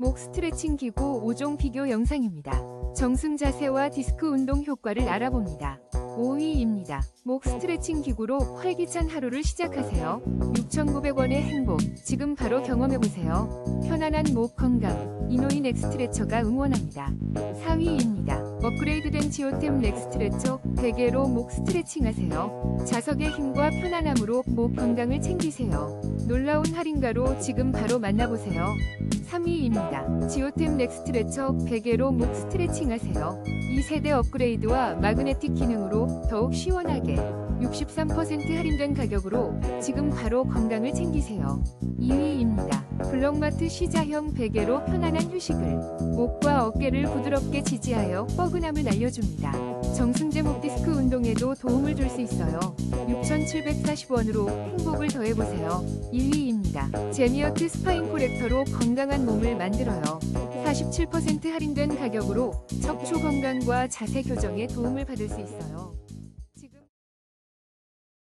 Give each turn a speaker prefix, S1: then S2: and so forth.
S1: 목 스트레칭 기구 5종 비교 영상입니다. 정승 자세와 디스크 운동 효과를 알아봅니다. 5위입니다. 목 스트레칭 기구로 활기찬 하루를 시작하세요. 6,900원의 행복, 지금 바로 경험해보세요. 편안한 목 건강, 이노인 엑스트레처가 응원합니다. 4위입니다. 업그레이드된 지오템 렉 스트레처 베개로 목 스트레칭 하세요. 자석의 힘과 편안함으로 목 건강을 챙기세요. 놀라운 할인가로 지금 바로 만나보세요. 3위입니다. 지오템 렉 스트레처 베개로 목 스트레칭 하세요. 2세대 업그레이드와 마그네틱 기능으로 더욱 시원하게 63% 할인된 가격으로 지금 바로 건강을 챙기세요. 2위입니다. 블럭마트 시자형 베개로 편안한 휴식을 목과 어깨를 부드럽게 지지하여 뻐근함을 날려줍니다. 정승제 목 디스크 운동에도 도움을 줄 수 있어요. 6,740원으로 행복을 더해보세요. 1위입니다. 제미어트 스파인 코렉터로 건강한 몸을 만들어요. 47% 할인된 가격으로 척추 건강과 자세 교정에 도움을 받을 수 있어요.